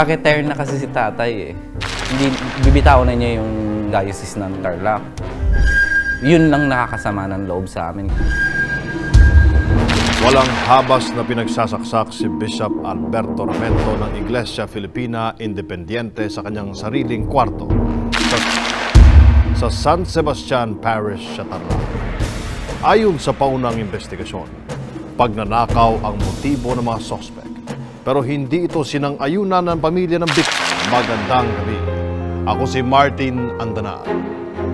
Pa-retire na kasi si tatay eh. Hindi, bibitaw na niya yung diocese ng Tarlac. Yun lang nakakasama ng loob sa amin. Walang habas na pinagsasaksak si Bishop Alberto Ramento ng Iglesia Filipina Independiente sa kanyang sariling kwarto sa, sa San Sebastian Parish sa Tarlac. Ayon sa paunang investigasyon, pagnanakaw ang motibo ng mga sospek. Pero hindi ito sinang-ayunan ng pamilya ng biktima. Magandang gabi. Ako si Martin Andanaan.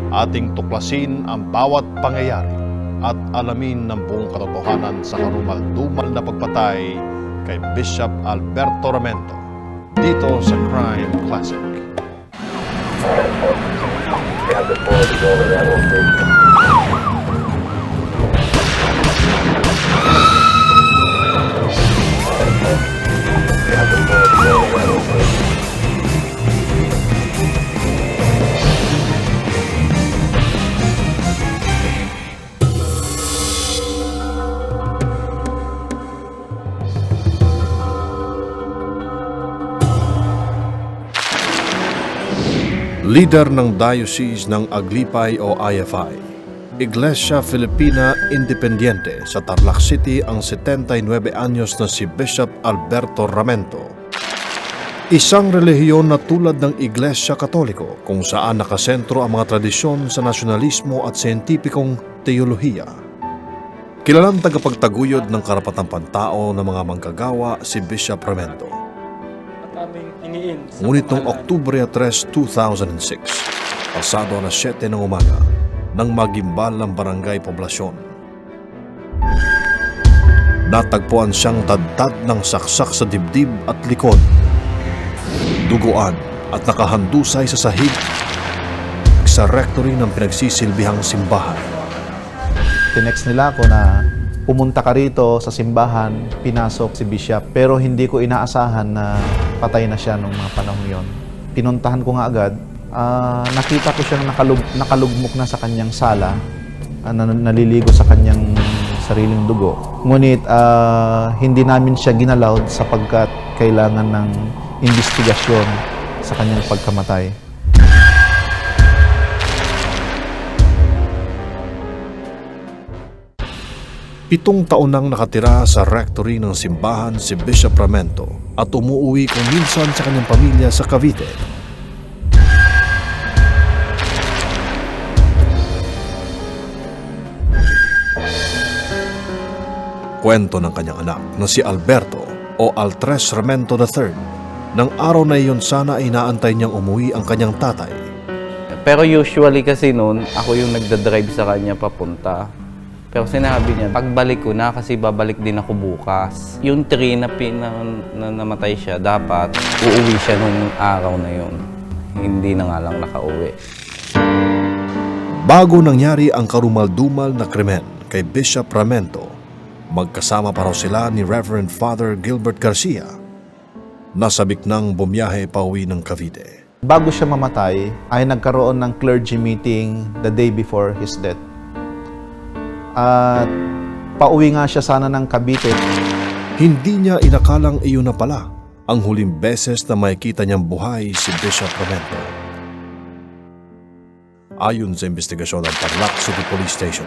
Ating tuklasin ang bawat pangyayari at alamin ng buong katotohanan sa karumal-dumal na pagpatay kay Bishop Alberto Ramento dito sa Crime Classic. Leader ng Diocese ng Aglipay o IFI, Iglesia Filipina Independiente sa Tarlac City ang 79 anyos na si Bishop Alberto Ramento. Isang relihiyon na tulad ng Iglesia Katoliko kung saan nakasentro ang mga tradisyon sa nasyonalismo at siyentipikong teolohiya. Kilalang tagapagtaguyod ng karapatang pantao ng mga manggagawa si Bishop Ramento. At aming iniin sa Ngunit noong Oktubre 3, 2006, pasado na 7 ng umaga, nang magimbal ng barangay poblasyon. Natagpuan siyang tadtad ng saksak sa dibdib at likod, duguan at nakahandusay sa sahig sa rectory ng pinagsisilbihang simbahan. Tinext nila ako na pumunta ka rito sa simbahan, pinasok si Bishop. Pero hindi ko inaasahan na patay na siya nung mga panahon yon. Pinuntahan ko nga agad, ah, nakita ko siyang nakalug, nakalugmok na sa kanyang sala, ah, na, naliligo sa kanyang sariling dugo. Ngunit ah, hindi namin siya ginalawd sapagkat kailangan ng investigasyon sa kanyang pagkamatay. Pitong taon nang nakatira sa rectory ng simbahan si Bishop Ramento at umuwi kung minsan sa kanyang pamilya sa Cavite. Kwento ng kanyang anak na si Alberto o Altres Ramento III. Nang araw na iyon sana ay inaantay niyang umuwi ang kanyang tatay. Pero usually kasi noon, ako yung nagdadrive sa kanya papunta. Pero sinabi niya, pagbalik ko na kasi babalik din ako bukas. Yung tree na, pina, na namatay siya, dapat uuwi siya nung araw na yun. Hindi na nga lang nakauwi. Bago nangyari ang karumal-dumal na krimen kay Bishop Ramento, magkasama pa raw sila ni Reverend Father Gilbert Garcia. Nasabik nang bumiyahe pa uwi ng Cavite. Bago siya mamatay, ay nagkaroon ng clergy meeting the day before his death. At pauwi nga siya sana ng Cavite. Hindi niya inakalang iyon na pala ang huling beses na makikita niyang buhay si Bishop Ramento. Ayon sa investigasyon ng Tarlac City Police Station,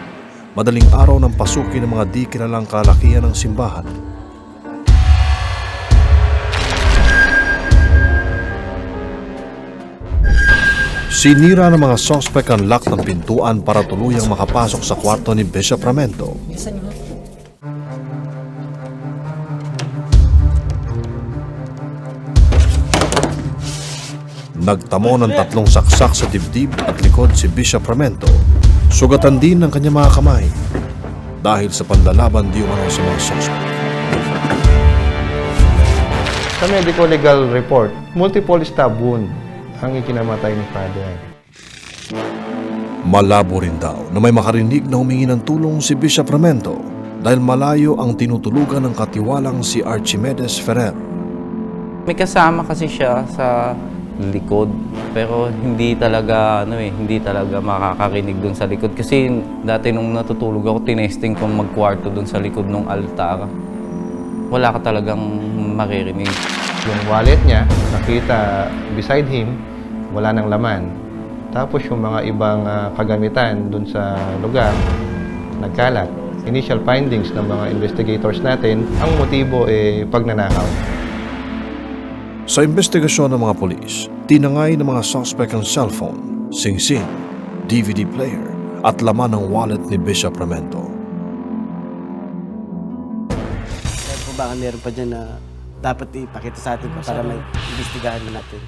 madaling araw ng pasukin ng mga di kilalang kalakihan ng simbahan Sinira ng mga sospek ang lock ng pintuan para tuluyang makapasok sa kwarto ni Bishop Ramento. Nagtamo ng tatlong saksak sa dibdib at likod si Bishop Ramento. Sugatan din ng kanyang mga kamay dahil sa pandalaban di umano sa mga sospek. Sa medical legal report, multiple stab wound ang ikinamatay ni Father. Malabo rin daw na may makarinig na humingi ng tulong si Bishop Ramento dahil malayo ang tinutulugan ng katiwalang si Archimedes Ferrer. May kasama kasi siya sa likod. Pero hindi talaga, ano eh, hindi talaga makakarinig dun sa likod. Kasi dati nung natutulog ako, tinesting kong magkwarto dun sa likod ng altar. Wala ka talagang maririnig. Yung wallet niya, nakita beside him, wala nang laman. Tapos yung mga ibang ah, kagamitan dun sa lugar, nagkalat. Initial findings ng mga investigators natin, ang motibo eh pagnanakaw. Sa investigasyon ng mga polis, tinangay ng mga suspect ang cellphone, singsing, DVD player at laman ng wallet ni Bishop Ramento. Baka meron pa dyan na dapat ipakita sa atin para may imbestigahan na natin.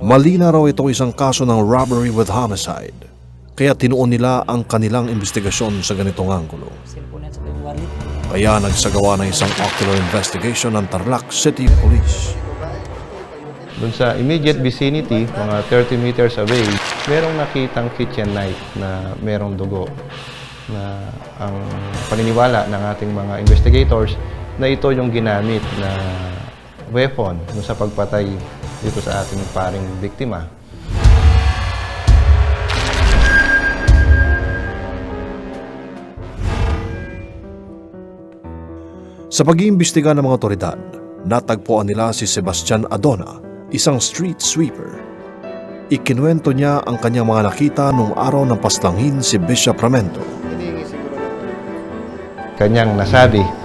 Malina raw ito isang kaso ng robbery with homicide. Kaya tinuon nila ang kanilang investigasyon sa ganitong anggulo. Kaya nagsagawa ng isang ocular investigation ng Tarlac City Police. Doon sa immediate vicinity, mga 30 meters away, merong nakitang kitchen knife na merong dugo na ang paniniwala ng ating mga investigators na ito yung ginamit na weapon sa pagpatay dito sa ating paring biktima. Sa pag-iimbestiga ng mga otoridad, natagpuan nila si Sebastian Adona, isang street sweeper. Ikinuwento niya ang kanyang mga nakita nung araw ng paslangin si Bishop Ramento. Kanyang nasabi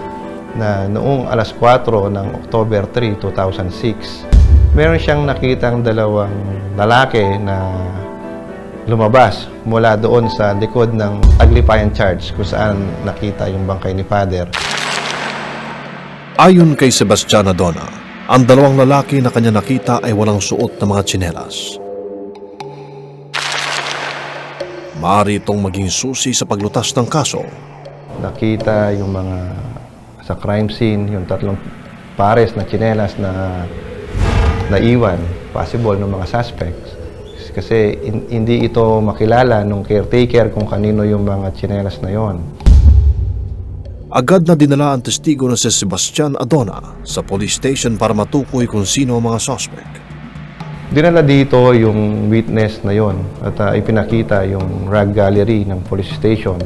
na noong alas 4 ng October 3, 2006, meron siyang nakitang dalawang lalaki na lumabas mula doon sa likod ng Aglipayan Church kung saan nakita yung bangkay ni Father. Ayon kay Sebastian Adona, ang dalawang lalaki na kanya nakita ay walang suot na mga tsinelas. Maaari itong maging susi sa paglutas ng kaso. Nakita yung mga sa crime scene, yung tatlong pares na tsinelas na naiwan, possible ng mga suspects. Kasi hin- hindi ito makilala nung caretaker kung kanino yung mga tsinelas na yon. Agad na dinala ang testigo na si Sebastian Adona sa police station para matukoy kung sino ang mga suspect. Dinala dito yung witness na yon at ah, ipinakita yung rag gallery ng police station.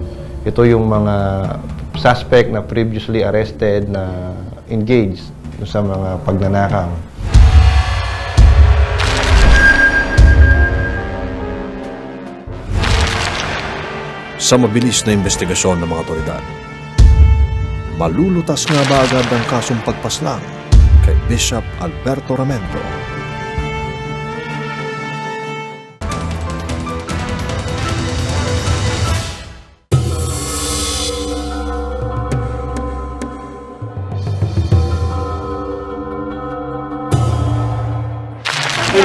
Ito yung mga suspect na previously arrested na engaged sa mga pagnanakaw. Sa mabilis na investigasyon ng mga otoridad, malulutas nga ba agad ang kasong pagpaslang kay Bishop Alberto Ramento?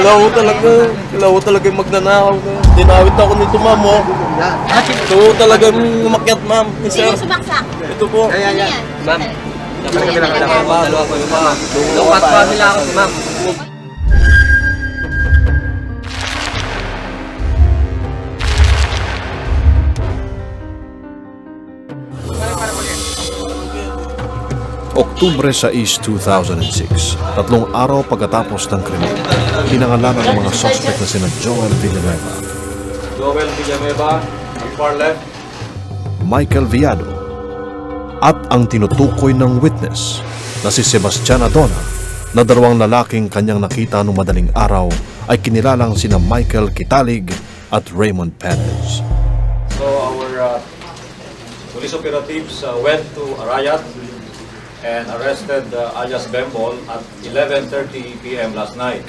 Ko talaga, ko talaga yung magnanakaw. Dinawit ako nito, ma'am, oh. Ito talaga yung umakyat, ma'am. Sino Sir, sumaksak? ito po. Ano yan? Ma'am. Dalawa ko yung ma'am. Lukat pa nila ako, ma'am. Oktubre 6, 2006, tatlong araw pagkatapos ng krimen, pinangalanan ng mga suspect na sina Joel Villanueva, Joel Villanueva, ang far left. Michael Viado, at ang tinutukoy ng witness na si Sebastian Adona na dalawang lalaking kanyang nakita noong madaling araw ay kinilalang sina Michael Kitalig at Raymond Perez. So our uh, police operatives uh, went to Arayat and arrested uh, alias Bembol at 11.30 p.m. last night.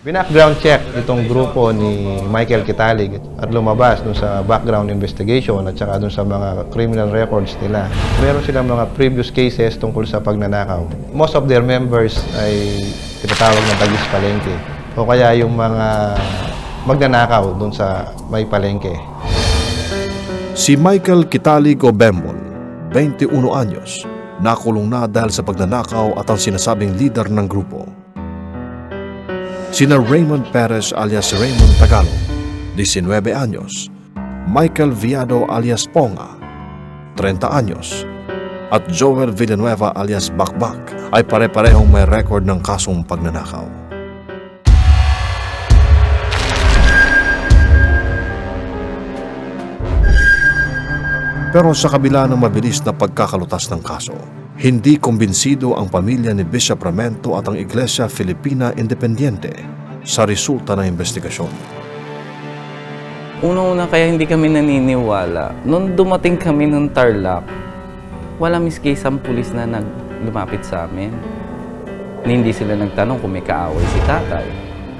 Binackground check itong grupo ni Michael Kitalig at lumabas dun sa background investigation at saka dun sa mga criminal records nila. Meron silang mga previous cases tungkol sa pagnanakaw. Most of their members ay tinatawag na bagis palengke o kaya yung mga magnanakaw dun sa may palengke. Si Michael Kitalig o Bembol, 21 anyos, nakulong na dahil sa pagnanakaw at ang sinasabing leader ng grupo. Sina Raymond Perez alias Raymond Tagalog, 19 anyos, Michael Viado alias Ponga, 30 anyos, at Joel Villanueva alias Bakbak ay pare-parehong may record ng kasong pagnanakaw. Pero sa kabila ng mabilis na pagkakalutas ng kaso, Hindi kumbinsido ang pamilya ni Bishop Ramento at ang Iglesia Filipina Independiente sa resulta ng investigasyon. Una-una kaya hindi kami naniniwala. Nung dumating kami ng Tarlac, wala miski isang pulis na nag lumapit sa amin. Hindi sila nagtanong kung may kaaway si tatay.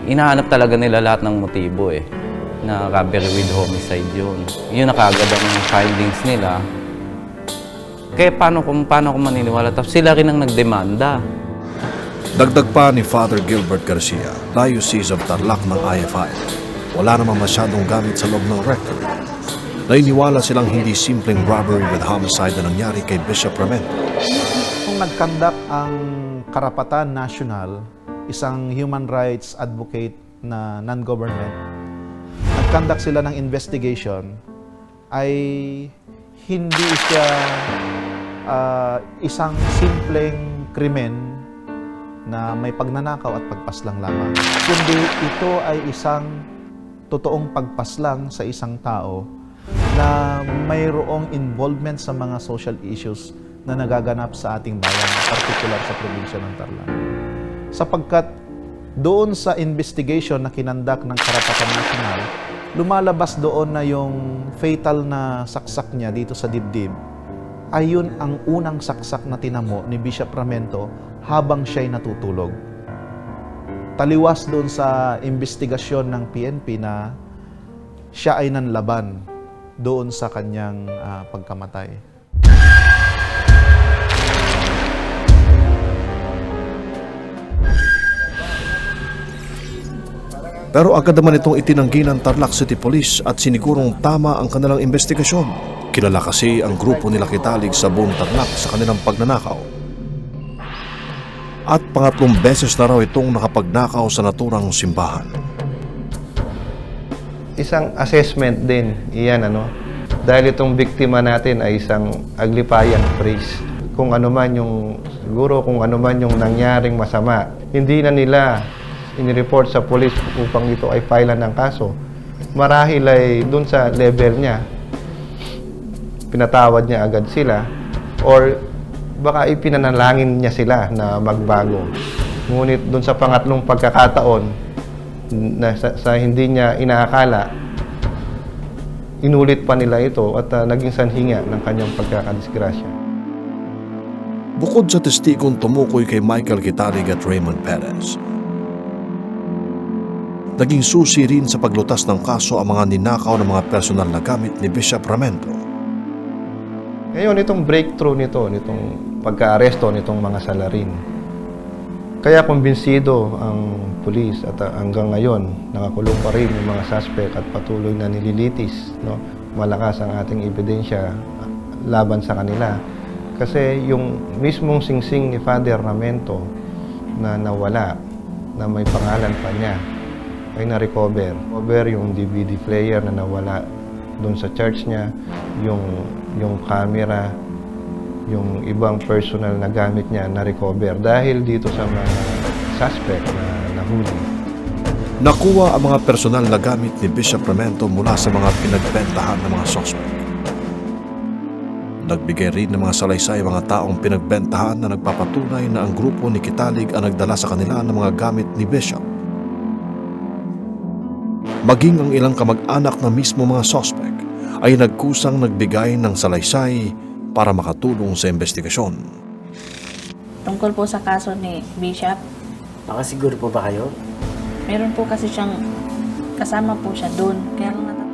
Inahanap talaga nila lahat ng motibo eh. Na robbery with homicide yun. Yun na kaagad ang findings nila. Kaya paano kung paano ko maniniwala? Tapos sila rin ang nagdemanda. Dagdag pa ni Father Gilbert Garcia, Diocese of Tarlac ng IFI. Wala namang masyadong gamit sa loob ng rectory. Nainiwala silang hindi simpleng robbery with homicide na nangyari kay Bishop Ramento. Kung nagkandak ang Karapatan National, isang human rights advocate na non-government, nagkandak sila ng investigation, ay hindi siya ah, isang simpleng krimen na may pagnanakaw at pagpaslang lamang. Kundi ito ay isang totoong pagpaslang sa isang tao na mayroong involvement sa mga social issues na nagaganap sa ating bayan, particular sa probinsya ng Tarlac. Sapagkat doon sa investigation na kinandak ng Karapatan National, lumalabas doon na yung fatal na saksak niya dito sa dibdib, ayun ang unang saksak na tinamo ni Bishop Ramento habang siya'y natutulog. Taliwas doon sa investigasyon ng PNP na siya ay nanlaban doon sa kanyang ah, pagkamatay. Pero agad naman itong itinanggi ng Tarlac City Police at sinigurong tama ang kanilang investigasyon. Kilala kasi ang grupo nila kitalig sa buong Tarlac sa kanilang pagnanakaw. At pangatlong beses na raw itong nakapagnakaw sa naturang simbahan. Isang assessment din, iyan ano. Dahil itong biktima natin ay isang aglipayan priest. Kung ano man yung, siguro kung ano man yung nangyaring masama, hindi na nila inireport sa police upang ito ay filean ng kaso. Marahil ay dun sa level niya, pinatawad niya agad sila or baka ipinanalangin niya sila na magbago. Ngunit dun sa pangatlong pagkakataon na sa, sa hindi niya inaakala, inulit pa nila ito at ah, naging sanhinga ng kanyang pagkakadisgrasya. Bukod sa testigong tumukoy kay Michael Kitalig at Raymond Perez, naging susi rin sa paglutas ng kaso ang mga ninakaw ng mga personal na gamit ni Bishop Ramento. Ngayon, itong breakthrough nito, nitong pagka-aresto nitong mga salarin, kaya kumbinsido ang pulis at ah, hanggang ngayon, nakakulong pa rin yung mga suspect at patuloy na nililitis. No? Malakas ang ating ebidensya ah, laban sa kanila. Kasi yung mismong singsing ni Father Ramento na nawala, na may pangalan pa niya, ay na-recover. Recover yung DVD player na nawala doon sa church niya, yung, yung camera, yung ibang personal na gamit niya na-recover dahil dito sa mga suspect na nahuli. Nakuha ang mga personal na gamit ni Bishop Ramento mula sa mga pinagbentahan ng mga suspect. Nagbigay rin ng mga salaysay mga taong pinagbentahan na nagpapatunay na ang grupo ni Kitalig ang nagdala sa kanila ng mga gamit ni Bishop. Maging ang ilang kamag-anak na mismo mga suspect ay nagkusang nagbigay ng salaysay para makatulong sa investigasyon. Tungkol po sa kaso ni Bishop, Makasiguro po ba kayo? meron po kasi siyang kasama po siya doon. Kaya lang nata-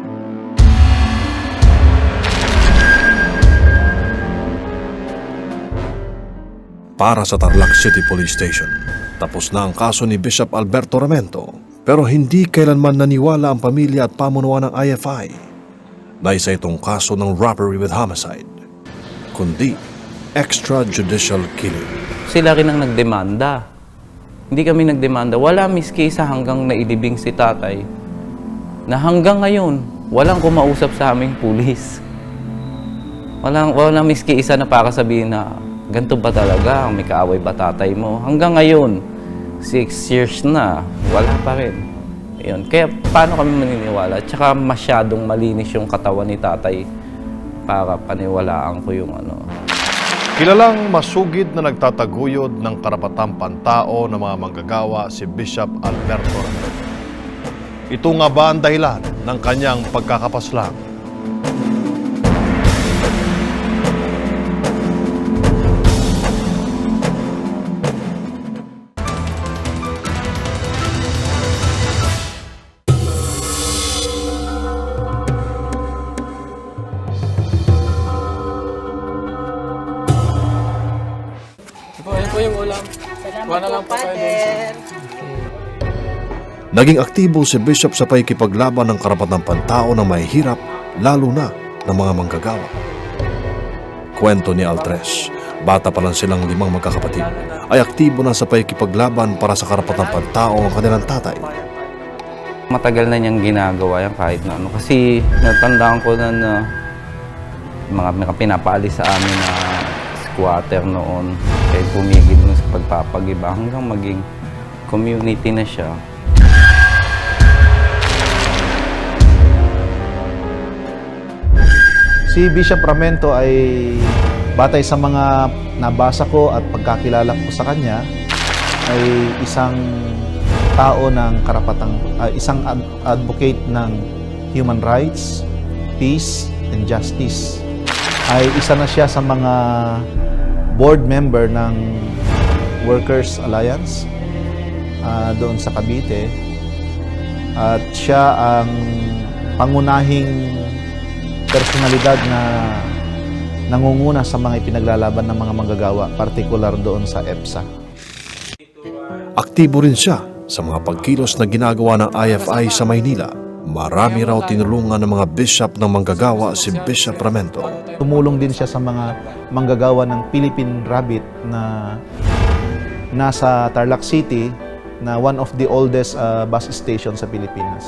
para sa Tarlac City Police Station. Tapos na ang kaso ni Bishop Alberto Ramento pero hindi kailanman naniwala ang pamilya at pamunuan ng IFI na isa itong kaso ng robbery with homicide, kundi extrajudicial killing. Sila rin ang nagdemanda. Hindi kami nagdemanda. Wala miski isa hanggang nailibing si tatay na hanggang ngayon, walang kumausap sa aming pulis. Walang, walang miski isa na para sabihin na ganito ba talaga, may kaaway ba tatay mo? Hanggang ngayon, six years na, wala pa rin. Ayun. Kaya paano kami maniniwala? Tsaka masyadong malinis yung katawan ni tatay para paniwalaan ko yung ano. Kilalang masugid na nagtataguyod ng karapatang pantao ng mga manggagawa si Bishop Alberto. Ito nga ba ang dahilan ng kanyang pagkakapaslang? Kuha na lang po kayo doon. Naging aktibo si Bishop sa paikipaglaban ng karapatang pantao ng mahihirap, lalo na ng mga manggagawa. Kwento ni Altres, bata pa lang silang limang magkakapatid, ay aktibo na sa paikipaglaban para sa karapatang pantao ang kanilang tatay. Matagal na niyang ginagawa yan kahit na ano. Kasi natandaan ko na na mga, mga pinapaalis sa amin na squatter noon. Kaya pumigil na sa pagpapagiba hanggang maging community na siya. Si Bishop Ramento ay batay sa mga nabasa ko at pagkakilala ko sa kanya ay isang tao ng karapatang ah, isang ad- advocate ng human rights, peace and justice. Ay isa na siya sa mga board member ng Workers Alliance ah, doon sa Cavite at siya ang pangunahing personalidad na nangunguna sa mga ipinaglalaban ng mga manggagawa, partikular doon sa EPSA. Aktibo rin siya sa mga pagkilos na ginagawa ng IFI sa Maynila. Marami raw tinulungan ng mga bishop ng manggagawa si Bishop Ramento. Tumulong din siya sa mga manggagawa ng Philippine Rabbit na nasa Tarlac City na one of the oldest uh, bus station sa Pilipinas.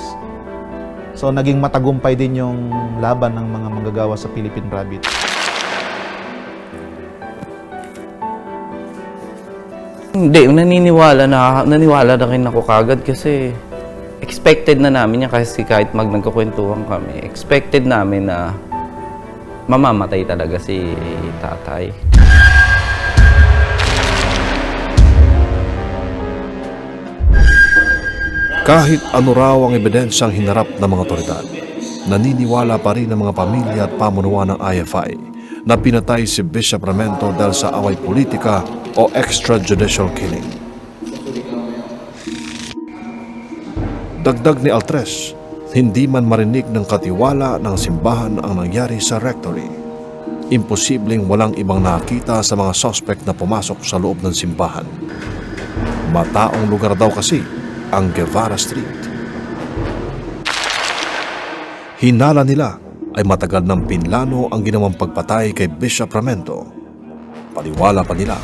So naging matagumpay din yung laban ng mga manggagawa sa Philippine Rabbit. Hindi, naniniwala na, naniwala na rin ako kagad kasi expected na namin yan kasi kahit mag nagkukwentuhan kami, expected namin na mamamatay talaga si tatay. Kahit ano raw ang ebidensyang hinarap ng mga otoridad, naniniwala pa rin ang mga pamilya at pamunuan ng IFI na pinatay si Bishop Ramento dahil sa away politika o extrajudicial killing. Dagdag ni Altres, hindi man marinig ng katiwala ng simbahan ang nangyari sa rectory. Imposibleng walang ibang nakita sa mga suspect na pumasok sa loob ng simbahan. Mataong lugar daw kasi ang Guevara Street. Hinala nila ay matagal ng pinlano ang ginawang pagpatay kay Bishop Ramento. Paliwala pa nila,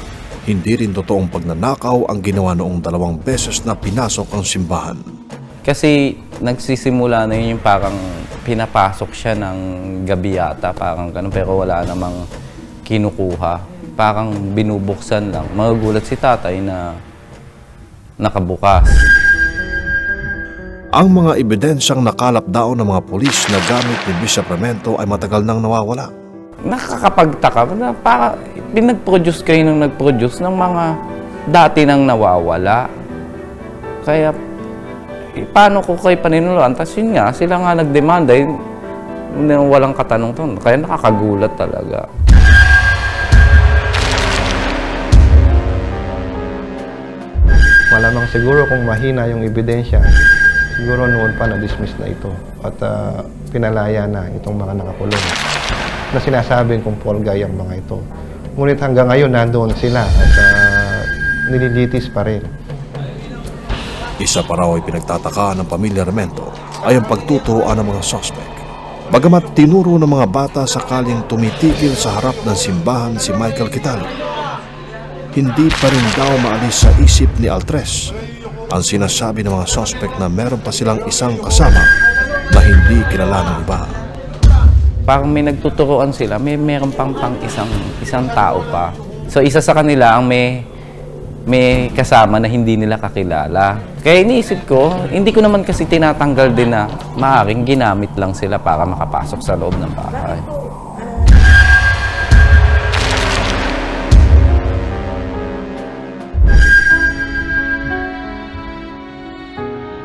hindi rin totoong pagnanakaw ang ginawa noong dalawang beses na pinasok ang simbahan. Kasi nagsisimula na yun yung parang pinapasok siya ng gabi yata, parang ganun, pero wala namang kinukuha. Parang binubuksan lang. Magugulat si tatay na nakabukas. Ang mga ebidensyang nakalap daw ng mga polis na gamit ni Bishop Ramento ay matagal nang nawawala. Nakakapagtaka na para pinag-produce kayo ng nag-produce ng mga dati nang nawawala. Kaya, eh, paano ko kayo paninuluan? Tapos yun nga, sila nga nagdemanda, yun, walang katanong-tanong. Kaya nakakagulat talaga. Malamang siguro kung mahina yung ebidensya, siguro noon pa na-dismiss na ito at ah, pinalaya na itong mga nakakulong na sinasabing kung Paul Guy ang mga ito. Ngunit hanggang ngayon nandoon sila at ah, nililitis pa rin. Isa pa raw ay pinagtataka ng pamilya Ramento ay ang pagtuturoan ng mga suspect. Bagamat tinuro ng mga bata sakaling tumitigil sa harap ng simbahan si Michael Kitali, hindi pa rin daw maalis sa isip ni Altres ang sinasabi ng mga suspect na meron pa silang isang kasama na hindi kilala ng iba. Parang may nagtuturoan sila, may meron pang pang isang, isang tao pa. So isa sa kanila ang may may kasama na hindi nila kakilala. Kaya iniisip ko, hindi ko naman kasi tinatanggal din na maaaring ginamit lang sila para makapasok sa loob ng bahay.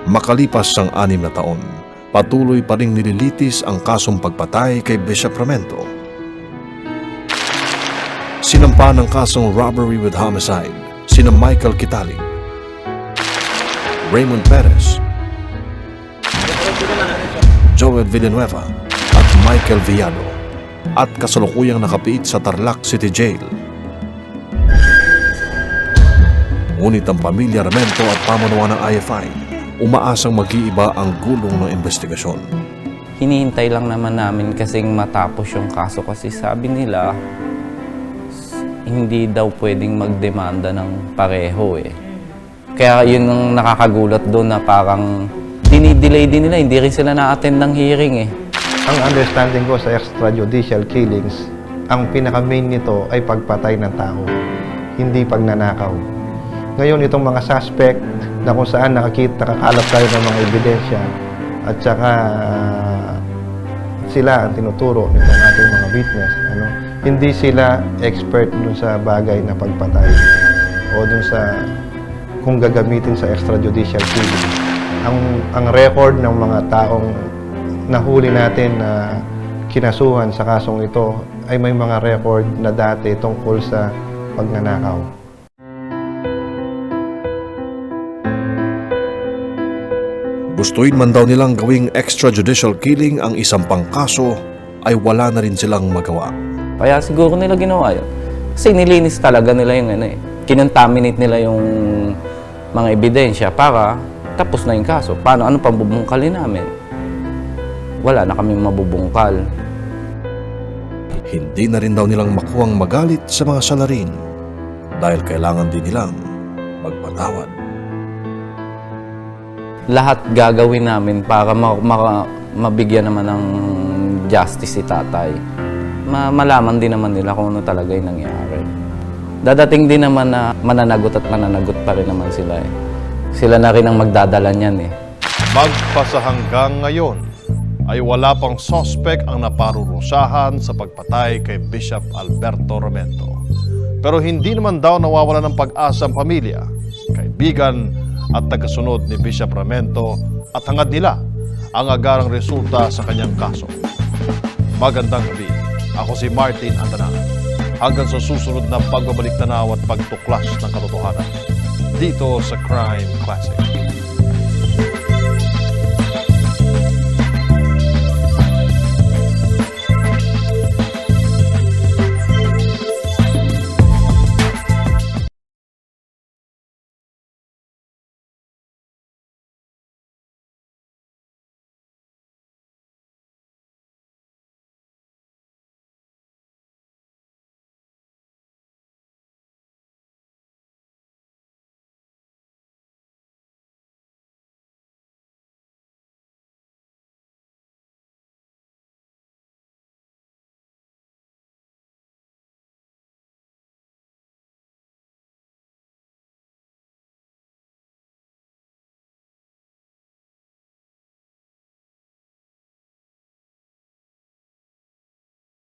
Makalipas ang anim na taon, patuloy pa rin nililitis ang kasong pagpatay kay Bishop Ramento. Sinampa ng kasong robbery with homicide sina Michael Kitalig, Raymond Perez, Joel Villanueva at Michael Villano at kasalukuyang nakapiit sa Tarlac City Jail. Ngunit ang pamilya Ramento at pamunuan ng IFI umaasang mag-iiba ang gulong ng investigasyon. Hinihintay lang naman namin kasing matapos yung kaso kasi sabi nila hindi daw pwedeng magdemanda ng pareho eh. Kaya yun ang nakakagulat doon na parang dinidelay din nila, hindi rin sila na-attend ng hearing eh. Ang understanding ko sa extrajudicial killings, ang pinaka-main nito ay pagpatay ng tao, hindi pagnanakaw. Ngayon, itong mga suspect na kung saan nakakita, nakakalap tayo ng mga ebidensya at saka ah, sila ang tinuturo nitong ating mga witness. Ano? Hindi sila expert dun sa bagay na pagpatay o dun sa kung gagamitin sa extrajudicial killing. Ang, ang record ng mga taong nahuli natin na kinasuhan sa kasong ito ay may mga record na dati tungkol sa pagnanakaw. Gustuin man daw nilang gawing extrajudicial killing ang isang pangkaso ay wala na rin silang magawa. Kaya siguro nila ginawa yun. Kasi nilinis talaga nila yung ano eh. Kinontaminate nila yung mga ebidensya para tapos na yung kaso. Paano? Ano pang bubungkalin namin? Wala na kami mabubungkal. Hindi na rin daw nilang makuhang magalit sa mga salarin dahil kailangan din nilang magpatawad. Lahat gagawin namin para ma- ma- mabigyan naman ng justice si tatay. Ma- malaman din naman nila kung ano talaga yung nangyari. Dadating din naman na mananagot at mananagot pa rin naman sila eh. Sila na rin ang magdadala niyan eh. Magpasa hanggang ngayon ay wala pang sospek ang naparurusahan sa pagpatay kay Bishop Alberto Romento. Pero hindi naman daw nawawala ng pag-asa ang pamilya, kaibigan at tagasunod ni Bishop Ramento at hangad nila ang agarang resulta sa kanyang kaso. Magandang gabi. Ako si Martin Andanan. Hanggang sa susunod na pagbabalik tanaw at pagtuklas ng katotohanan dito sa Crime Classic.